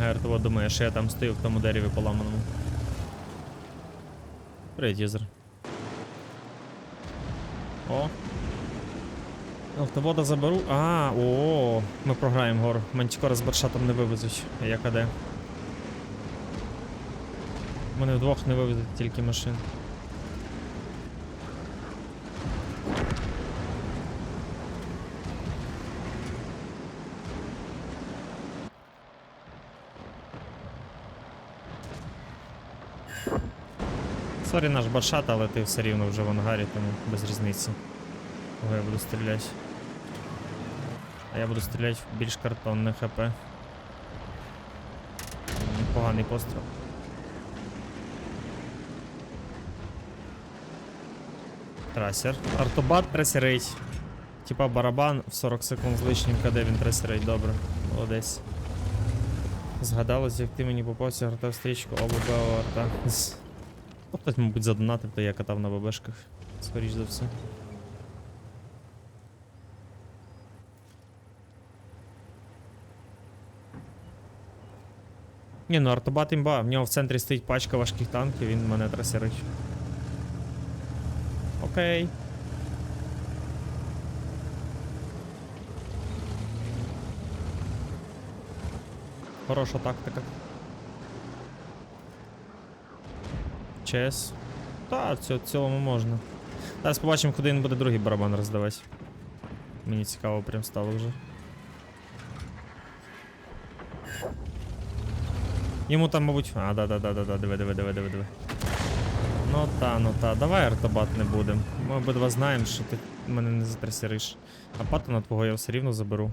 Нехай думає, що я там стою в тому дереві поламаному. Привіт, юзер. О. Автовода заберу. А, о, ми програємо гор. Мантікора з баршатом не вивезуть. А де. Мене вдвох не вивезуть тільки машин. Сорі, наш баршат, але ти все рівно вже в ангарі, тому без різниці. Кого я буду стріляти. А я буду стріляти в більш картонне ХП. Поганий постріл. Трасер. Артобат трасерить. Типа барабан в 40 секунд з лишнім КД він трасерить, добре. Молодець. Згадалось, як ти мені попався, гратав стрічку ОББ арта. Ну, Хтось, мабуть, задонатив, то я катав на ББшках. Скоріш за все. Ні, ну артобат імба, в нього в центрі стоїть пачка важких танків, він мене трасерить. Окей. Хороша тактика. ЧС. Та, в цілому можна. Зараз побачимо, куди він буде другий барабан роздавати. Мені цікаво прям стало вже. Йому там, мабуть. А, да, да, да, да, да, диви, диви, диви, диви, диви. Ну та, ну та, давай артобат не будем. Ми обидва знаємо, що ти мене не затрясериш. А патона твого я все рівно заберу.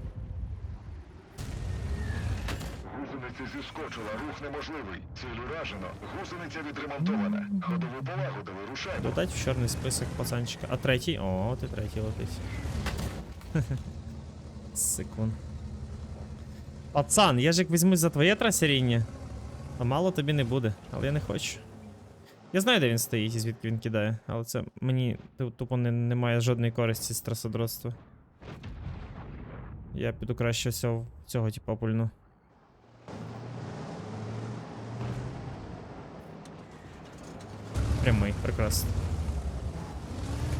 Зіскочила, рух неможливий. Ціль уражено. Гусениця відремонтована. Ходову полагодили, рушаймо. Додать в чорний список пацанчика. А третій? О, ти третій летить. Секунд. Пацан, я ж як візьмусь за твоє трасеріння, то мало тобі не буде, але я не хочу. Я знаю, де він стоїть і звідки він кидає, але це мені тупо не, немає жодної користі з трасодротства. Я піду краще всього цього типа пульну. Прямий, прекрасно.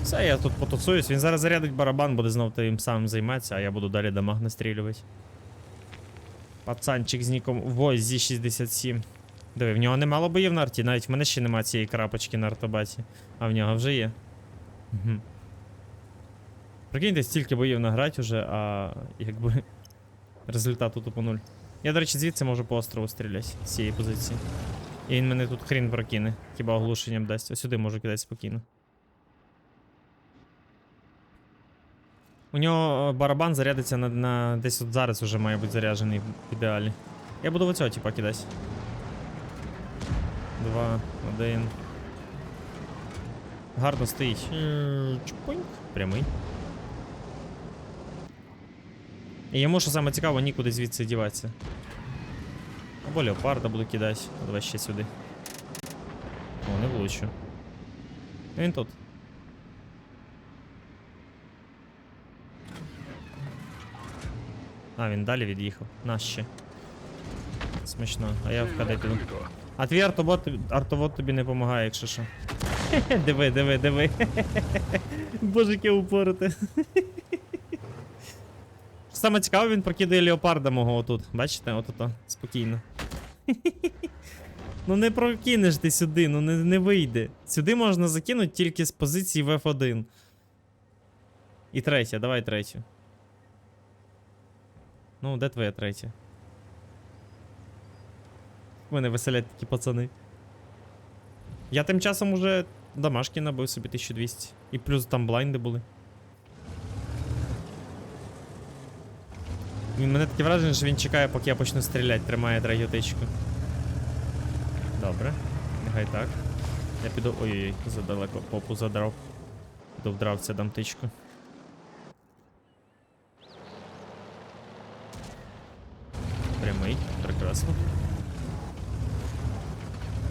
Все, я тут потуцуюсь. Він зараз зарядить барабан, буде знов тим самим займатися, а я буду далі дамаг настрілювати. Пацанчик з ніком Вой зі 67. Диви, в нього немало боїв на арті, навіть в мене ще немає цієї крапочки на артобаті, а в нього вже є. Угу. Прикиньте, стільки боїв награти уже, а якби результату тупо нуль. Я, до речі, звідси можу по острову стріляти з цієї позиції. І він мене тут хрін прокине, хіба оглушенням дасть. Ось сюди можу кидати спокійно. У нього е, барабан зарядиться на, на десь от зараз уже має бути заряджений в ідеалі. Я буду в оцього типа кидати. Два, один. Гарно стоїть. Е, Чпуньк. Прямий. І йому, що саме цікаво, нікуди звідси діватися. Або леопарда буду кидати. Давай ще сюди. О, не влучу. Він тут. А, він далі від'їхав. На ще. Смішно. А я в КД. А твій артобот, артовод тобі не допомагає, якщо що. диви, диви, диви. Боже, яке упороте. Саме цікаве, він прокидає леопарда мого отут. Бачите, отут, спокійно. ну не прокинеш ти сюди, ну не, не вийде. Сюди можна закинути тільки з позиції в F1. І третя, давай третю. Ну, де твоя третя? Мене веселять такі пацани. Я тим часом уже домашки набив собі 1200. І плюс там блайнди були. Мене таке враження, що він чекає, поки я почну стріляти, тримає третю тичку. Добре, нехай так. Я піду. Ой-ой-ой, задалеко попу задрав. Піду в дравця дам тичку. Прямий, прекрасно.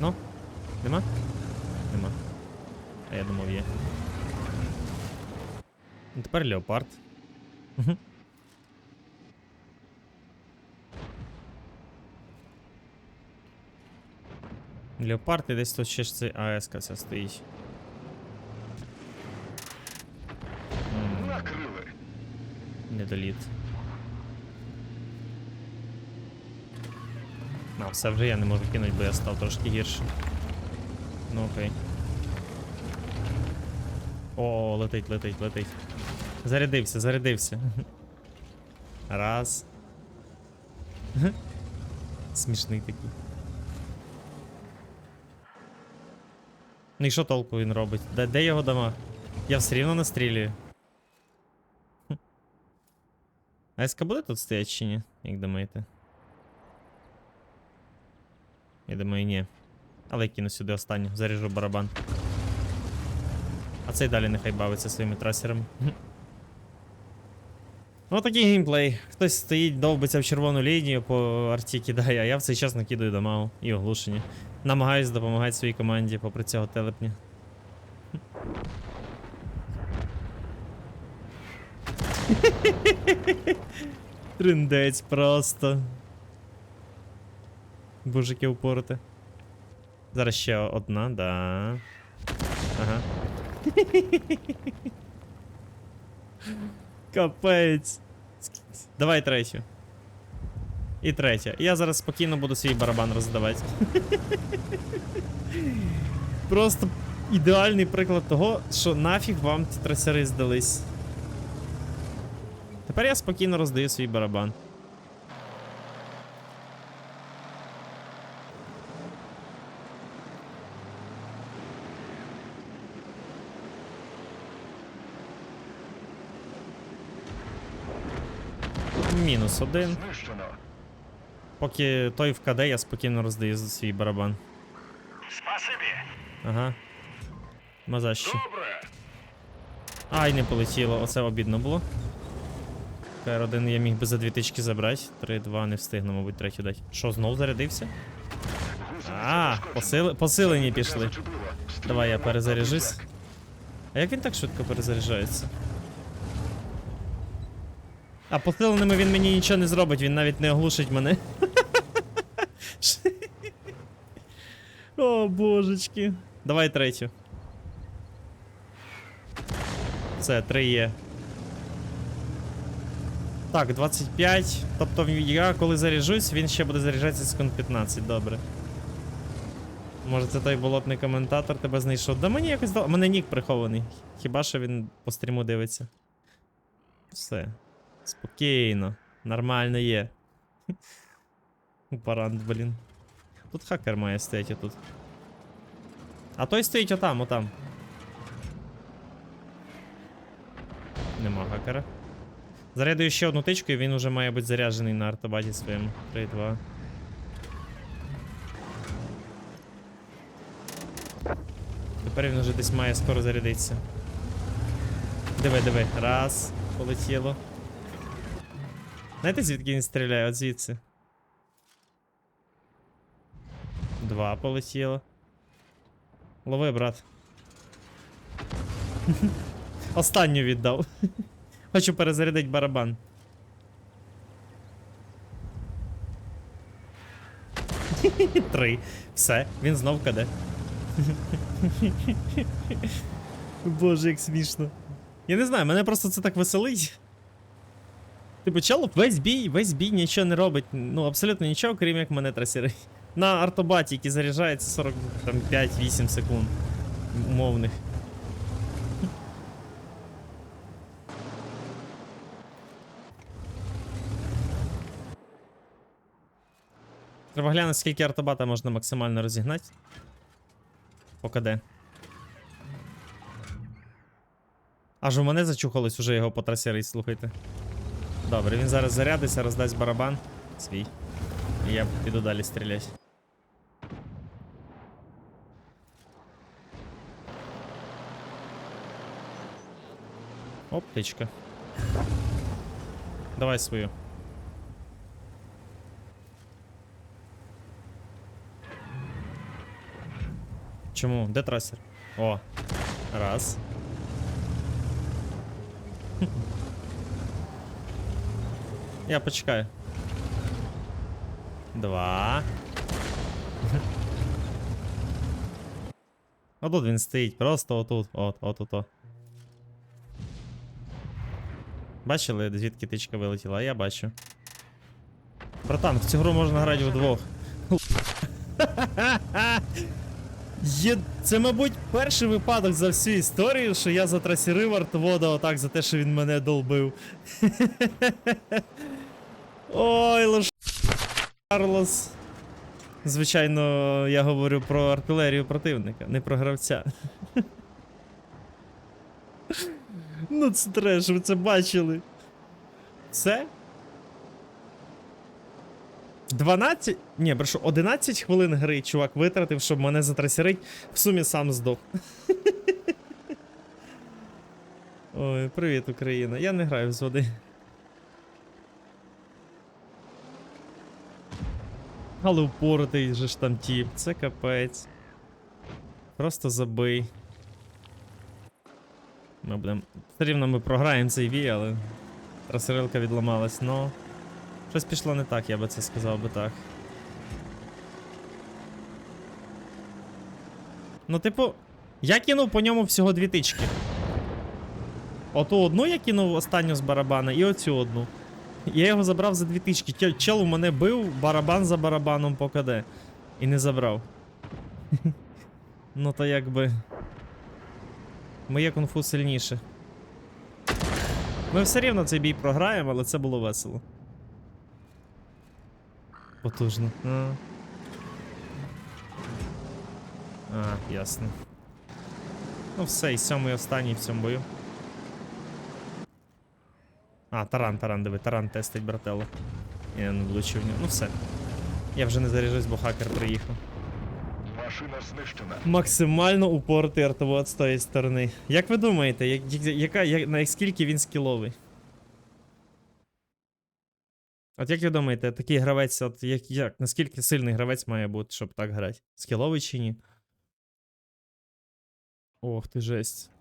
Ну, нема? Нема. А я думав є. Ну, тепер леопард. Мгм. Леопард і десь тут ще ж цей АС ця стоїть. Накрили. Недоліт. А, все вже я не можу кинути, бо я став трошки гірше. Ну окей. О, летить, летить, летить. Зарядився, зарядився. Раз. Смішний такий. Ну і що толку він робить? Де, де його дома? Я все рівно настрілюю. А СК буде тут стоять чи ні? Як думаєте? Я думаю, ні. Але я кину сюди останню, заріжу барабан. А цей далі нехай бавиться своїми трасерами. Ну такий геймплей. Хтось стоїть, довбиться в червону лінію, по арті кидає, а я в цей час накидаю до мау і оглушення. Намагаюсь допомагати своїй команді попри цього телепня. Триндець просто. Божики упорити. Зараз ще одна, да. Ага. Капець. Давай третю. І третя. Я зараз спокійно буду свій барабан роздавати. Просто ідеальний приклад того, що нафіг вам ці трасери здались. Тепер я спокійно роздаю свій барабан. Мінус один. Поки той в КД, я спокійно роздаю за свій барабан. Спасибі. Ага. Мазащі. Добре. Ай, не полетіло, оце обідно було. КР-1 я міг би за дві тички забрати. 3-2 не встигну, мабуть, третю дати. Що, знов зарядився? А, посили... посилені пішли. Давай я перезаряжусь. А як він так швидко перезаряджається? А посиленими він мені нічого не зробить, він навіть не оглушить мене. О, божечки. Давай третю. Все, три є. Так, 25. Тобто я коли заряджусь, він ще буде заряджатися секунд 15, добре. Може це той болотний коментатор тебе знайшов. Да мені якось дало. Мене нік прихований. Хіба що він по стріму дивиться. Все. Спокійно. Нормально є. Парант, блін. Тут хакер має стояти тут. А той стоїть отам, отам. Нема хакера. Зарядую ще одну тичку, і він уже має бути заряджений на артобаті своєму. 3-2. Тепер він вже десь має скоро зарядитися. Диви, диви. Раз, полетіло. Знаєте, звідки він стріляє? От звідси. Два полетіло. Лови, брат. Останню віддав. Хочу перезарядити барабан. Три. Все, він знов каде. Боже, як смішно. Я не знаю, мене просто це так веселить. Типу, чел весь бій, весь бій нічого не робить. Ну, абсолютно нічого, крім як мене трасери. На артобаті, який заряджається 45-8 секунд. Умовних. Треба глянути, скільки артобата можна максимально розігнати. По КД. Аж у мене зачухалось уже його по трасі рейс, слухайте. Добре, він зараз зарядиться, роздасть барабан свій. І я піду далі стріляти. Оп, птичка. Давай свою. Чому? Де трасер? О. Раз. Я почекаю. Два. А тут він стоїть, просто отут, от, от, от. Бачили, звідки тичка вилетіла? Я бачу. Братан, в цю гру можна грати вдвох. Є... Це, мабуть, перший випадок за всю історію, що я затрасірив артвода отак за те, що він мене долбив. Ой, лош... Карлос. Звичайно, я говорю про артилерію противника, не про гравця. ну це треш, ви це бачили. Це? 12? Ні, брешу, 11 хвилин гри чувак витратив, щоб мене затрасірить, в сумі сам здох. Ой, привіт, Україна. Я не граю з води. Але упоротий же ж там тіп, це капець. Просто забий. Ми будемо. Все рівно ми програємо цей вій, але. Трасерилка відламалась, но. Щось пішло не так, я би це сказав би так. Ну, типу, я кинув по ньому всього дві тички. Оту одну я кинув останню з барабана і оцю одну. Я його забрав за дві тички. Чел, у мене бив барабан за барабаном по КД. І не забрав. ну то якби. Моє кунг-фу сильніше. Ми все рівно цей бій програємо, але це було весело. Потужно. А, а ясно. Ну все, і сьомий останній в цьому бою. А, таран, таран, диви, таран тестить брателло. Я не влучив в нього. Ну все. Я вже не заряжусь, бо хакер приїхав. Машина знищена. Максимально упоротий артовод з тої сторони. Як ви думаєте, як, я- яка, як, на скільки він скіловий? От як ви думаєте, такий гравець, от як, як, наскільки сильний гравець має бути, щоб так грати? Скіловий чи ні? Ох ти жесть.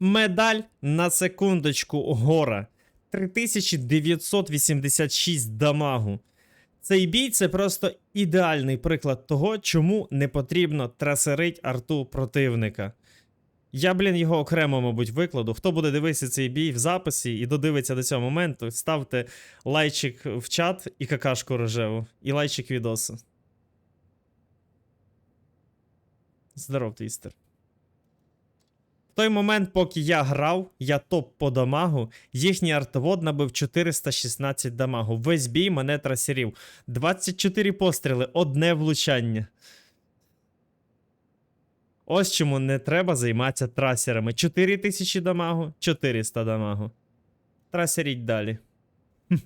Медаль на секундочку гора. 3986 дамагу. Цей бій це просто ідеальний приклад того, чому не потрібно трасерить арту противника. Я, блін, його окремо, мабуть, викладу. Хто буде дивитися цей бій в записі і додивиться до цього моменту, ставте лайчик в чат і какашку рожеву, і лайчик відосу. Здоров, твістер. Той момент, поки я грав, я топ по дамагу, їхній артовод набив 416 дамагу. Весь бій мене трасерів. 24 постріли, одне влучання. Ось чому не треба займатися трасерами. 4000 дамагу, 400 дамагу. Трасеріть далі.